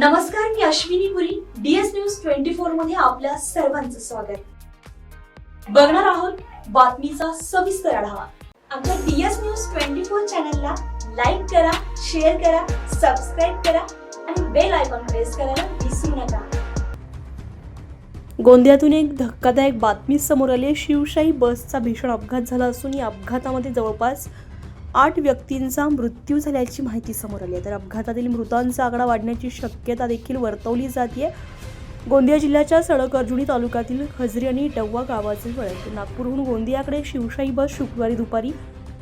नमस्कार मी Ashwini Puri DS news twenty फोरमध्ये आपल्या सर्वांचं स्वागत. बघणार आहोत बातमीचा सविस्तर आढावा. आमच्या डीएस न्यूज ट्वेंटी फोर चॅनलला लाईक करा शेअर करा सबस्क्राईब करा आणि बेल आयकॉन प्रेस करायला विसरू नका. गोंदियातून एक धक्कादायक बातमी समोर आली आहे. शिवशाही बसचा भीषण अपघात झाला असून या अपघातामध्ये जवळपास आठ व्यक्तींचा मृत्यू झाल्याची माहिती समोर आली आहे. तर अपघातातील मृतांचा आकडा वाढण्याची शक्यता देखील वर्तवली जाते. गोंदिया जिल्ह्याच्या सडक अर्जुनी तालुक्यातील खजरी आणि डव्वा गावाजवळ नागपूरहून गोंदियाकडे शिवशाही बस शुक्रवारी दुपारी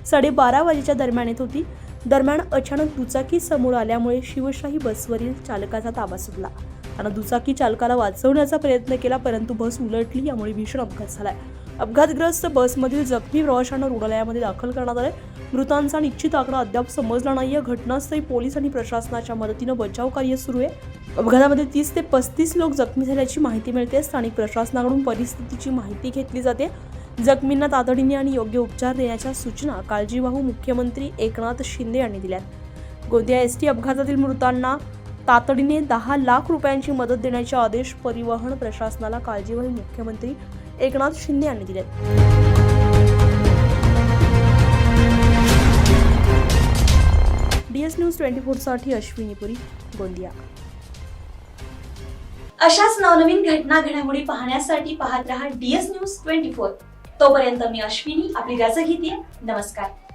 साडेबारा वाजेच्या दरम्यान येत होती. दरम्यान अचानक दुचाकी समोर आल्यामुळे शिवशाही बसवरील चालकाचा ताबा सुटला. आणि दुचाकी चालकाला वाचवण्याचा प्रयत्न केला परंतु बस उलटली यामुळे भीषण अपघात झालाय. अपघातग्रस्त बसमधील जखमी प्रवाशांना रुग्णालयामध्ये दाखल करण्यात आले मृतांचा निश्चित आकडा अद्याप समजला नाही. या घटनास्थळी पोलीस आणि प्रशासनाच्या मदतीनं बचाव कार्य सुरू आहे. अपघातामध्ये तीस ते पस्तीस लोक जखमी झाल्याची माहिती मिळते. स्थानिक प्रशासनाकडून परिस्थितीची माहिती घेतली जाते. जखमींना तातडीने आणि योग्य उपचार देण्याच्या सूचना काळजीवाहू मुख्यमंत्री एकनाथ शिंदे यांनी दिल्या गोंदिया एस टी अपघातातील मृतांना तातडीने दहा लाख रुपयांची मदत देण्याचे आदेश परिवहन प्रशासनाला काळजीवाहू मुख्यमंत्री एकनाथ शिंदे यांनी दिलेत न्यूज ट्वेंटी फोरसाठी अश्विनी पुरी गोंदिया. अशाच नवनवीन घटना घडामोडी पाहण्यासाठी पाहत रहा डीएस न्यूज ट्वेंटी फोर. तोपर्यंत मी अश्विनी आपली रजा घेते. नमस्कार.